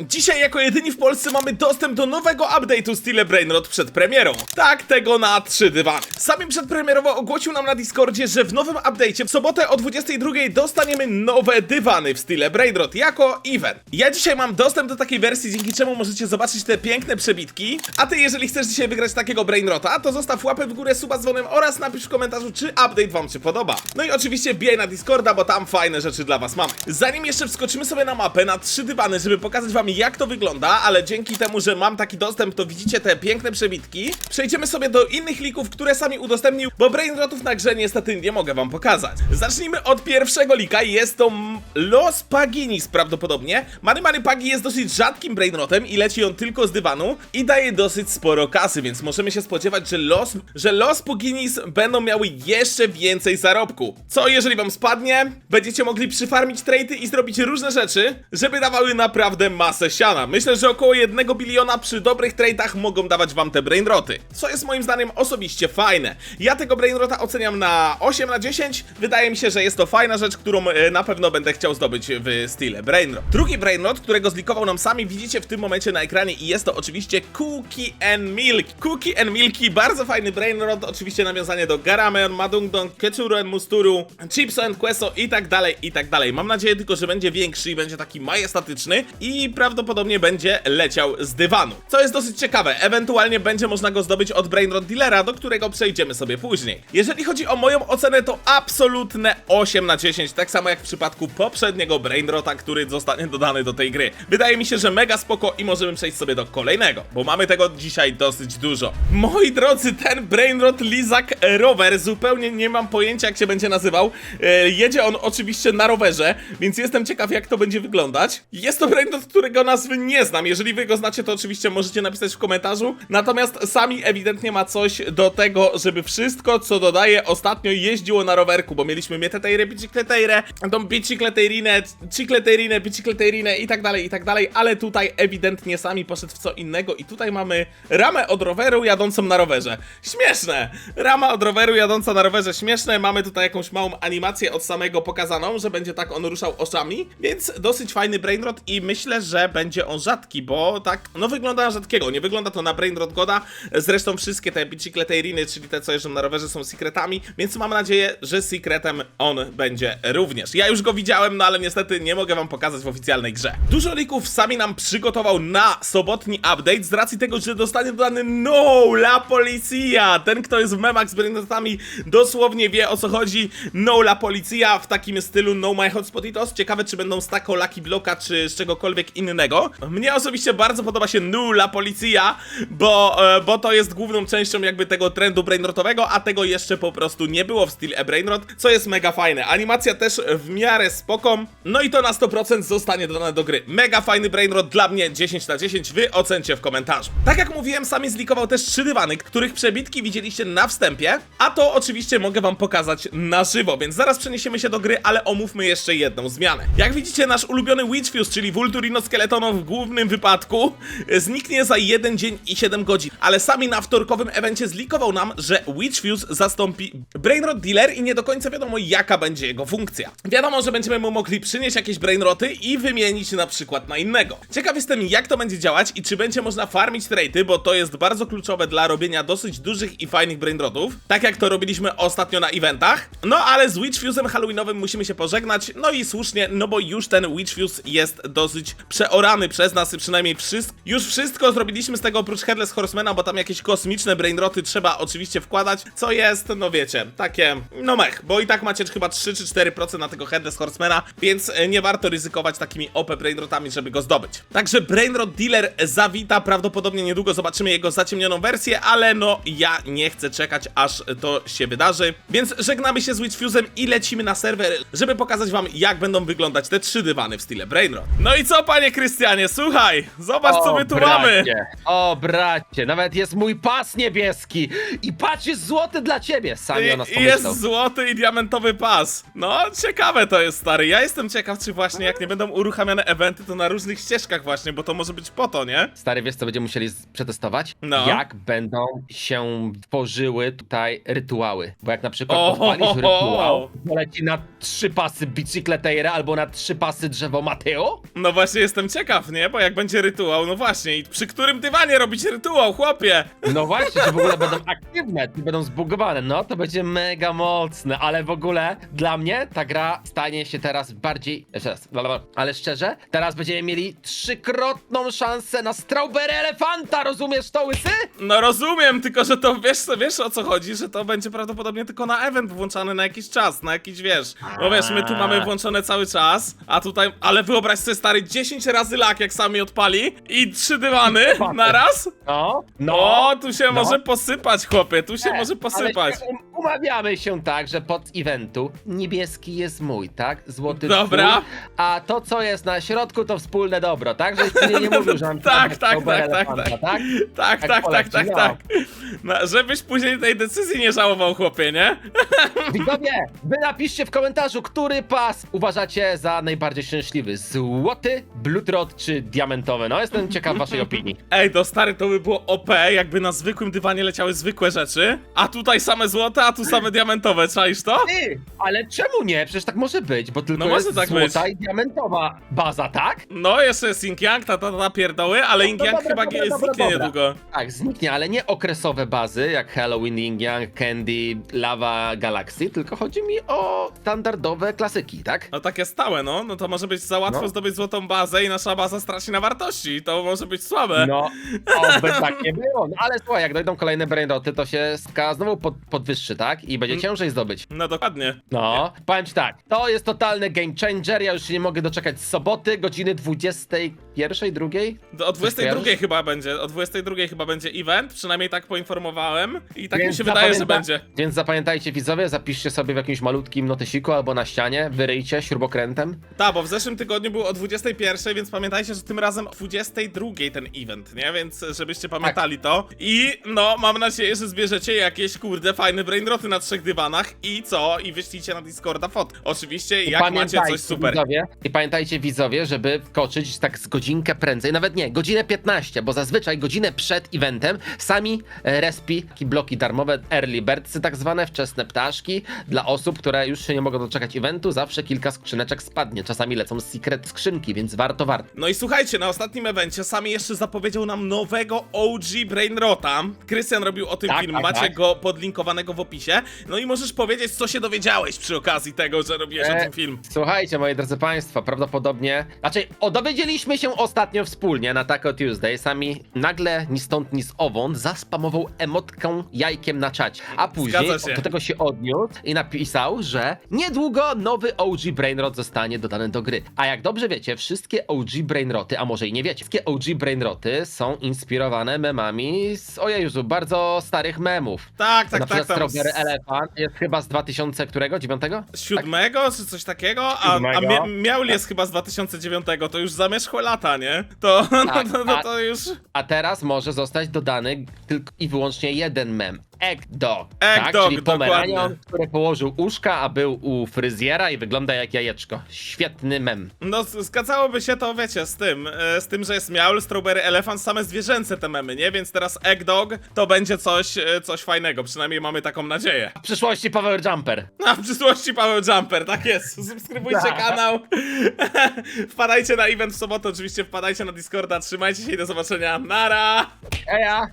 Dzisiaj jako jedyni w Polsce mamy dostęp do nowego update'u Stile Brainrot przed premierą. Tak, tego na trzy dywany. Sami przedpremierowo ogłosił nam na Discordzie, że w nowym update'cie w sobotę o 22 dostaniemy nowe dywany w Stile Brainrot jako event. Ja dzisiaj mam dostęp do takiej wersji, dzięki czemu możecie zobaczyć te piękne przebitki. A ty, jeżeli chcesz dzisiaj wygrać takiego Brainrota, to zostaw łapę w górę, suba z dzwonem oraz napisz w komentarzu, czy update wam się podoba. No i oczywiście wbijaj na Discorda, bo tam fajne rzeczy dla was mamy. Zanim jeszcze wskoczymy sobie na mapę, na trzy dywany, żeby pokazać wam jak to wygląda, ale dzięki temu, że mam taki dostęp, to widzicie te piękne przebitki. Przejdziemy sobie do innych lików, które sami udostępnił, bo Brainrotów na grze niestety nie mogę wam pokazać. Zacznijmy od pierwszego lika, jest to Los Paginis prawdopodobnie. Many Many Pagi jest dosyć rzadkim Brainrotem i leci on tylko z dywanu i daje dosyć sporo kasy, więc możemy się spodziewać, że Los, że Los Paginis będą miały jeszcze więcej zarobku. Co jeżeli wam spadnie? Będziecie mogli przyfarmić trade'y i zrobić różne rzeczy, żeby dawały naprawdę masę siana. Myślę, że około 1 biliona przy dobrych trade'ach mogą dawać wam te brainroty. Co jest moim zdaniem osobiście fajne. Ja tego brainrota oceniam na 8 na 10. Wydaje mi się, że jest to fajna rzecz, którą e, na pewno będę chciał zdobyć w stile brainrot. Drugi brainrot, którego zlikował nam sami widzicie w tym momencie na ekranie i jest to oczywiście Cookie and Milk. Cookie and Milky, bardzo fajny brainrot, oczywiście nawiązanie do Garamen, Madungdong, Ketsuru and Musturu, Chipso and Queso i tak dalej, i tak dalej. Mam nadzieję tylko, że będzie większy i będzie taki majestatyczny i prawdopodobnie będzie leciał z dywanu. Co jest dosyć ciekawe, ewentualnie będzie można go zdobyć od Brainrot Dealera, do którego przejdziemy sobie później. Jeżeli chodzi o moją ocenę, to absolutne 8 na 10, tak samo jak w przypadku poprzedniego Brainrota, który zostanie dodany do tej gry. Wydaje mi się, że mega spoko i możemy przejść sobie do kolejnego, bo mamy tego dzisiaj dosyć dużo. Moi drodzy, ten Brainrot Lizak Rover, zupełnie nie mam pojęcia jak się będzie nazywał. E, jedzie on oczywiście na rowerze, więc jestem ciekaw jak to będzie wyglądać. Jest to Brainrot, którego nazwy nie znam. Jeżeli wy go znacie, to oczywiście możecie napisać w komentarzu. Natomiast sami ewidentnie ma coś do tego, żeby wszystko, co dodaje, ostatnio jeździło na rowerku, bo mieliśmy Mieteteirę, Bicicleteirę, tą Bicicleteirinę, Cicleteirinę, Bicicleteirinę i tak dalej, i tak dalej, ale tutaj ewidentnie sami poszedł w co innego i tutaj mamy ramę od roweru jadącą na rowerze. Śmieszne! Rama od roweru jadąca na rowerze, śmieszne. Mamy tutaj jakąś małą animację od samego pokazaną, że będzie tak on ruszał oczami, więc dosyć fajny brainrot i myślę, że będzie on rzadki, bo tak, no wygląda na rzadkiego, nie wygląda to na brainrot goda, zresztą wszystkie te bicicleteiriny, czyli te co jeżdżą na rowerze są secretami, więc mam nadzieję, że secretem on będzie również. Ja już go widziałem, no ale niestety nie mogę wam pokazać w oficjalnej grze. Dużo lików sami nam przygotował na sobotni update z racji tego, że dostanie dodany No La Policia. Ten, kto jest w memach z brainrotami dosłownie wie o co chodzi. No La Policia w takim stylu No My Hotspotitos. Ciekawe, czy będą z taką Lucky Blocka, czy z czegokolwiek innego. Mnie osobiście bardzo podoba się No La Policia, bo, e, bo to jest główną częścią jakby tego trendu brainrotowego, a tego jeszcze po prostu nie było w stylu e-brainrot, co jest mega fajne. Animacja też w miarę spoko, no i to na 100% zostanie dodane do gry. Mega fajny brainrot dla mnie 10 na 10, wy ocencie w komentarzu. Tak jak mówiłem, sami zlikował też trzy dywany, których przebitki widzieliście na wstępie, a to oczywiście mogę wam pokazać na żywo, więc zaraz przeniesiemy się do gry, ale omówmy jeszcze jedną zmianę. Jak widzicie, nasz ulubiony Witchfuse, czyli Vulturino Skeleton w głównym wypadku, zniknie za jeden dzień i 7 godzin, ale sami na wtorkowym evencie zlikował nam, że Witchfuse zastąpi Brainrot Dealer i nie do końca wiadomo jaka będzie jego funkcja. Wiadomo, że będziemy mu mogli przynieść jakieś Brainroty i wymienić na przykład na innego. Ciekaw jestem jak to będzie działać i czy będzie można farmić traity, bo to jest bardzo kluczowe dla robienia dosyć dużych i fajnych Brainrotów, tak jak to robiliśmy ostatnio na eventach. No ale z Witchfuse'em halloweenowym musimy się pożegnać, no i słusznie, no bo już ten Witchfuse jest dosyć przeorany przez nas przynajmniej wszystko, już wszystko zrobiliśmy z tego oprócz Headless Horsemana, bo tam jakieś kosmiczne Brainroty trzeba oczywiście wkładać, co jest, no wiecie, takie, no mech, bo i tak macie chyba 3 czy 4% na tego Headless Horsemana, więc e, nie warto ryzykować takimi OP Brainrotami, żeby go zdobyć. Także Brainrot Dealer zawita, prawdopodobnie niedługo zobaczymy jego zaciemnioną wersję, ale no ja nie chcę czekać aż to się wydarzy, więc żegnamy się z Witchfuse'em i lecimy na serwer, żeby pokazać wam jak będą wyglądać te trzy dywany w stile Brainrot. No i co panie Krystianie, słuchaj, zobacz co my tu mamy. bracie, O bracie, nawet jest mój pas niebieski i patrz jest złoty dla ciebie, sami o nas I, pomyślał. jest złoty i diamentowy pas. No, ciekawe to jest, stary. Ja jestem ciekaw, czy właśnie jak nie będą uruchamiane eventy, to na różnych ścieżkach właśnie, bo to może być po to, nie? Stary, wiesz co będziemy musieli z- przetestować? No. Jak będą się tworzyły tutaj rytuały. Bo jak na przykład O, odpalisz rytuał, poleci na trzy pasy bicicleteira albo na trzy pasy drzewo Mateo, No właśnie jestem jestem ciekaw, nie? Bo jak będzie rytuał, no właśnie, i przy którym dywanie robić rytuał, chłopie? No właśnie, czy w ogóle będą aktywne, czy będą zbugowane, no to będzie mega mocne, ale w ogóle dla mnie ta gra stanie się teraz bardziej, jeszcze raz, ale szczerze, teraz będziemy mieli trzykrotną szansę na Strawberry Elefanta, rozumiesz to, łysy? No rozumiem, tylko że to wiesz, co- wiesz o co chodzi, że to będzie prawdopodobnie tylko na event włączany na jakiś czas, na jakiś wiesz. No wiesz, my tu mamy włączone cały czas, a tutaj, ale wyobraź sobie stary 10 razy lak jak sami odpali i trzy dywany na raz. No, no. O, tu się no. może posypać, chłopie, tu się Nie, może posypać. Ale się um- umawiamy się tak, że pod eventu niebieski jest mój, tak? Złoty Dobra. twój, a to co jest na środku to wspólne dobro, tak? Żeś ty nie, nie mówił, że mam Tak, tak, tak, tak, tak? Tak, Tak tak, tak, poleci, tak, no. tak. No, żebyś później tej decyzji nie żałował, chłopie, nie? Widzowie, wy napiszcie w komentarzu, który pas uważacie za najbardziej szczęśliwy. Złoty, blutrot czy diamentowy? No, jestem ciekaw waszej opinii. Ej, to stary, to by było OP, jakby na zwykłym dywanie leciały zwykłe rzeczy, a tutaj same złote, a tu same diamentowe, czaisz to? Ty, ale czemu nie? Przecież tak może być, bo tylko No może jest tak złota być. i diamentowa baza, tak? No, jeszcze jest Yin Yang, ta, ta, ta pierdoły, ale No Yang dobra, chyba dobra, nie- dobra, zniknie dobra. niedługo. Tak, zniknie, ale nie okresowe bazy, jak Halloween, Yin Yang, Candy, Lava, Galaxy, tylko chodzi mi o standardowe klasyki, tak? No takie stałe, no. No to może być za łatwo No. zdobyć złotą bazę i nasza baza straci na wartości. To może być słabe. No, oby tak nie było. No ale słuchaj, jak dojdą kolejne brainroty, to się ska znowu pod, podwyższy, tak? I będzie ciężej zdobyć. No dokładnie. No, powiem ci tak, to jest totalny game changer, ja już się nie mogę doczekać soboty, godziny 21, drugiej. Do, o 22 kojarzysz? chyba będzie, o 22 chyba będzie event, przynajmniej tak poinformowałem i tak mi się wydaje, że będzie. Więc zapamiętajcie widzowie, zapiszcie sobie w jakimś malutkim notysiku albo na ścianie, wyryjcie śrubokrętem. Tak, bo w zeszłym tygodniu był o 21, więc pamiętajcie, że tym razem o 22 ten event, nie? Więc żebyście pamiętali to. I no, mam nadzieję, że zbierzecie jakieś kurde fajne brainroty na trzech dywanach i co? I wyślijcie na Discorda fot. Oczywiście, I jak macie coś super. Widzowie, I pamiętajcie widzowie, żeby wkoczyć tak z godzinkę prędzej, nawet nie, godzinę 15, bo zazwyczaj godzinę przed eventem sami e, respi, takie bloki darmowe, early birdsy tak zwane, wczesne ptaszki, dla osób, które już się nie mogą doczekać eventu, zawsze kilka skrzyneczek spadnie, czasami lecą secret skrzynki, więc warto, No i słuchajcie, na ostatnim evencie Sami jeszcze zapowiedział nam nowego OG Brainrota. Krystian robił o tym Tak, film, tak, macie tak. go podlinkowanego w opisie. No i możesz powiedzieć, co się dowiedziałeś przy okazji tego, że robiłeś o E, tym film. Słuchajcie, moi drodzy państwo, prawdopodobnie. Znaczy, o, dowiedzieliśmy się ostatnio wspólnie na Taco Tuesday. Sami nagle ni stąd, ni z owąd zaspamował emotką jajkiem na czacie. A później Zgadza się. do tego się odniósł i napisał, że niedługo nowy OG Brainrot zostanie dodany do gry. A jak dobrze wiecie, wszystkie OG Brainroty, a może i nie wiecie, wszystkie OG Brainroty są inspirowane memami z, o Jezu, bardzo starych memów. Tak, tak, na tak. przykład Tam Strawberry z Elephant jest chyba z 2000 którego? 9? siódmego, czy coś takiego? A, a Siódmego. mia Miaul jest chyba z 2009, to już zamierzchłe lata, nie? To, no, Tak, to, to, a- to już... A teraz może zostać dodany tylko i wyłącznie jeden mem. Egg Dog. Egg tak? Dog, Czyli pomeranion, dokładnie. który położył uszka, a był u fryzjera i wygląda jak jajeczko. Świetny mem. No, zgadzałoby się to, wiecie, z tym, e, z tym, że jest Miaul, Strawberry Elephant, same zwierzęce te memy, nie? Więc teraz Egg Dog to będzie coś, e, coś fajnego, przynajmniej mamy taką nadzieję. W przyszłości Power Jumper. A w przyszłości Paweł Jumper, tak jest. Subskrybujcie Tak. kanał. wpadajcie na event w sobotę, oczywiście wpadajcie na Discorda, trzymajcie się i do zobaczenia. Nara! Eja!